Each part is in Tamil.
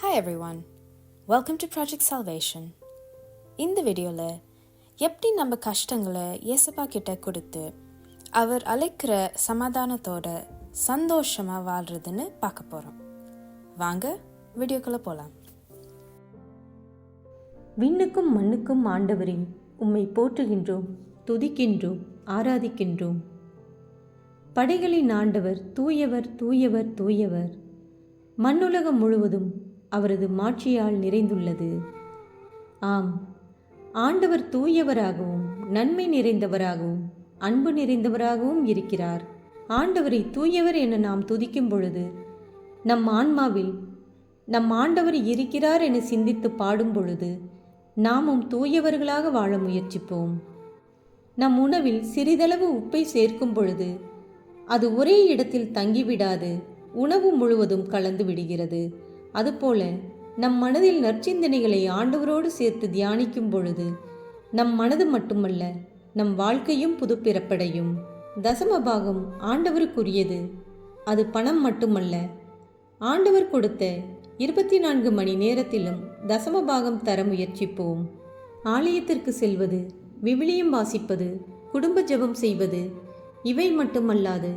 Hi everyone. Welcome to Project Salvation. இந்த வீடியோவில் எப்படி நம்ம கஷ்டங்களை இயேசப்பா கிட்ட கொடுத்து அவர் அழைக்கிற சமாதானத்தோட சந்தோஷமாக வாழ்றதுன்னு பார்க்க போகிறோம் வாங்க வீடியோக்குள்ளே போகலாம் விண்ணுக்கும் மண்ணுக்கும் ஆண்டவரே உம்மை போற்றுகின்றோம் துதிக்கின்றோம் ஆராதிக்கின்றோம் படைகளின் ஆண்டவர் தூயவர் தூயவர் தூயவர் மண்ணுலகம் முழுவதும் அவரது மாட்சியால் நிறைந்துள்ளது. ஆம். ஆண்டவர் தூயவராகவும் நன்மை நிறைந்தவராகவும் அன்பு நிறைந்தவராகவும் இருக்கிறார். ஆண்டவரை தூயவர் என நாம் துதிக்கும் பொழுது நம் ஆன்மாவில் நம் ஆண்டவர் இருக்கிறார் என சிந்தித்து பாடும் பொழுது நாமும் தூயவர்களாக வாழ முயற்சிப்போம். நம் உணவில் சிறிதளவு உப்பை சேர்க்கும் பொழுது அது ஒரே இடத்தில் தங்கிவிடாது உணவு முழுவதும் கலந்து விடுகிறது. அதுபோல நம் மனதில் நற்சிந்தனைகளை ஆண்டவரோடு சேர்த்து தியானிக்கும் பொழுது நம் மனது மட்டுமல்ல நம் வாழ்க்கையும் புதுப்பிறப்படையும். தசமபாகம் ஆண்டவருக்குரியது. அது பணம் மட்டுமல்ல. ஆண்டவர் கொடுத்த இருபத்தி நான்கு மணி நேரத்திலும் தசமபாகம் தர முயற்சிப்போம். ஆலயத்திற்கு செல்வது விவிலியம் வாசிப்பது குடும்ப ஜெபம் செய்வது இவை மட்டுமல்லாது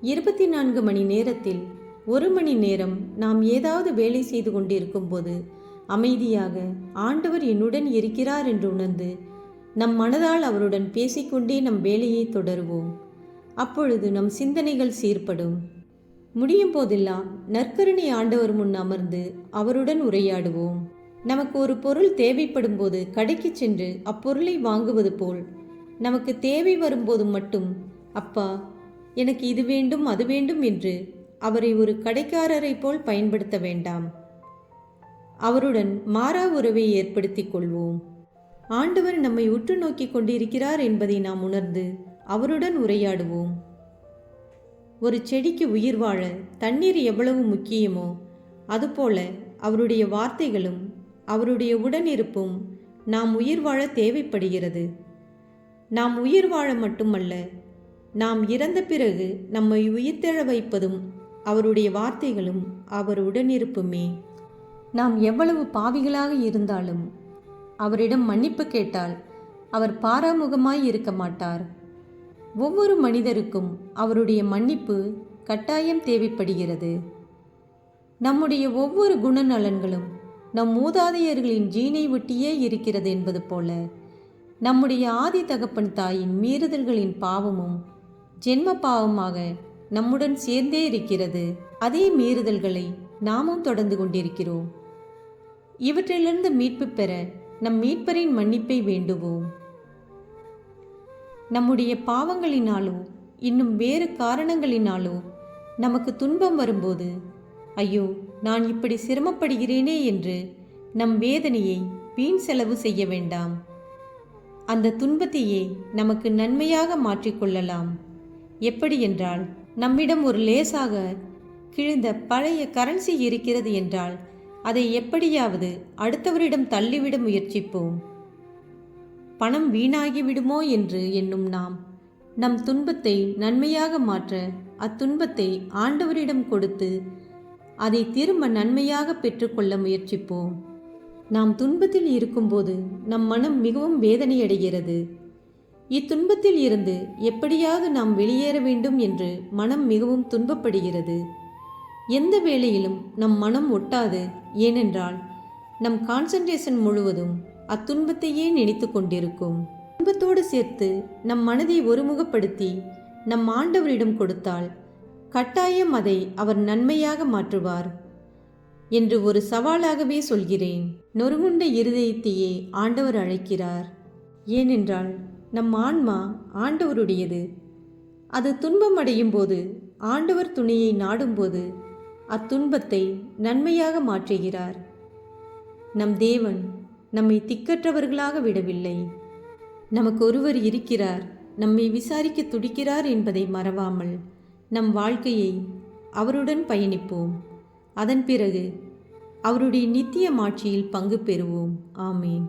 இருபத்தி நான்கு மணி நேரத்தில் ஒரு மணி நேரம் நாம் ஏதாவது வேலை செய்து கொண்டிருக்கும் போது அமைதியாக ஆண்டவர் என்னுடன் இருக்கிறார் என்று உணர்ந்து நம் மனதால் அவருடன் பேசிக்கொண்டே நம் வேலையை தொடருவோம். அப்பொழுது நம் சிந்தனைகள் சீர்படும். முடியும் போதெல்லாம் நற்கருணை ஆண்டவர் முன் அமர்ந்து அவருடன் உரையாடுவோம். நமக்கு ஒரு பொருள் தேவைப்படும் போது கடைக்கு சென்று அப்பொருளை வாங்குவது போல் நமக்கு தேவை வரும்போது மட்டும் அப்பா எனக்கு இது வேண்டும் அது வேண்டும் என்று அவரை ஒரு கடைக்காரரை போல் பயன்படுத்த வேண்டாம். அவருடன் மாறா உறவை ஏற்படுத்திக் கொள்வோம். ஆண்டவர் நம்மை உற்று நோக்கி கொண்டிருக்கிறார் என்பதை நாம் உணர்ந்து அவருடன் உரையாடுவோம். ஒரு செடிக்கு உயிர் வாழ தண்ணீர் எவ்வளவு முக்கியமோ அதுபோல அவருடைய வார்த்தைகளும் அவருடைய உடனிருப்பும் நாம் உயிர் வாழ தேவைப்படுகிறது. நாம் உயிர் வாழ மட்டுமல்ல நாம் இறந்த பிறகு நம்மை உயிர்த்தெழ வைப்பதும் அவருடைய வார்த்தைகளும் அவர் உடனிருப்புமே. நாம் எவ்வளவு பாவிகளாக இருந்தாலும் அவரிடம் மன்னிப்பு கேட்டால் அவர் பாராமுகமாய் இருக்க மாட்டார். ஒவ்வொரு மனிதருக்கும் அவருடைய மன்னிப்பு கட்டாயம் தேவைப்படுகிறது. நம்முடைய ஒவ்வொரு குணநலன்களும் நம் மூதாதையர்களின் ஜீனை ஒட்டியே இருக்கிறது என்பது போல நம்முடைய ஆதி தகப்பன் தாயின் மீறுதல்களின் பாவமும் ஜென்ம பாவமாக நம்முடன் சேர்ந்தே இருக்கிறது. அதே மீறுதல்களை நாமும் தொடர்ந்து கொண்டிருக்கிறோம். இவற்றிலிருந்து மீட்பு பெற நம் மீட்பரின் மன்னிப்பை வேண்டுவோம். நம்முடைய பாவங்களினாலோ இன்னும் வேறு காரணங்களினாலோ நமக்கு துன்பம் வரும்போது ஐயோ நான் இப்படி சிரமப்படுகிறேனே என்று நம் வேதனையை வீண் செலவு செய்ய வேண்டாம். அந்த துன்பத்தையே நமக்கு நன்மையாக மாற்றிக்கொள்ளலாம் எப்படி என்றால் நம்மிடம் ஒரு லேசாக கிழிந்த பழைய கரன்சி இருக்கிறது என்றால் அதை எப்படியாவது அடுத்தவரிடம் தள்ளிவிட முயற்சிப்போம். பணம் வீணாகி விடுமோ என்று எண்ணும் நாம் நம் துன்பத்தை நன்மையாக மாற்ற அத்துன்பத்தை ஆண்டவரிடம் கொடுத்து அதை திரும்ப நன்மையாக பெற்றுக்கொள்ள முயற்சிப்போம். நாம் துன்பத்தில் இருக்கும்போது நம் மனம் மிகவும் வேதனையடைகிறது. இத்துன்பத்தில் இருந்து எப்படியாவது நாம் வெளியேற வேண்டும் என்று மனம் மிகவும் துன்பப்படுகிறது. எந்த வேளையிலும் நம் மனம் ஒட்டாது ஏனென்றால் நம் கான்சன்ட்ரேஷன் முழுவதும் அத்துன்பத்தையே நினைத்து கொண்டிருக்கும். துன்பத்தோடு சேர்த்து நம் மனதை ஒருமுகப்படுத்தி நம் ஆண்டவரிடம் கொடுத்தால் கட்டாயம் அதை அவர் நன்மையாக மாற்றுவார் என்று ஒரு சவாலாகவே சொல்கிறேன். நொறுங்குண்ட இருதயத்தையே ஆண்டவர் அழைக்கிறார். ஏனென்றால் நம் ஆன்மா ஆண்டவருடையது. அது துன்பம் அடையும் போது ஆண்டவர் துணையை நாடும்போது அத்துன்பத்தை நன்மையாக மாற்றுகிறார். நம் தேவன் நம்மை திக்கற்றவர்களாக விடவில்லை. நமக்கு ஒருவர் இருக்கிறார் நம்மை விசாரிக்க துடிக்கிறார் என்பதை மறவாமல் நம் வாழ்க்கையை அவருடன் பயணிப்போம். அதன் பிறகு அவருடைய நித்திய மாட்சியில் பங்கு பெறுவோம். ஆமேன்.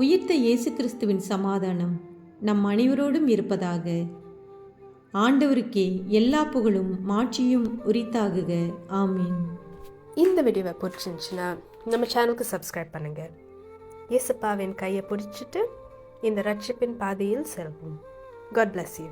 உயிர்த்த இயேசு கிறிஸ்துவின் சமாதானம் நம் அனைவரோடும் இருப்பதாக. ஆண்டவருக்கே எல்லா புகழும் மாட்சியும் உரித்தாகுக. ஆமீன். இந்த வீடியோவை பிடிச்சிருந்துச்சுன்னா நம்ம சேனலுக்கு சப்ஸ்கிரைப் பண்ணுங்கள் இயேசுப்பாவின் கையை பிடிச்சிட்டு இந்த ரட்சிப்பின் பாதையில் செல்வோம். God bless you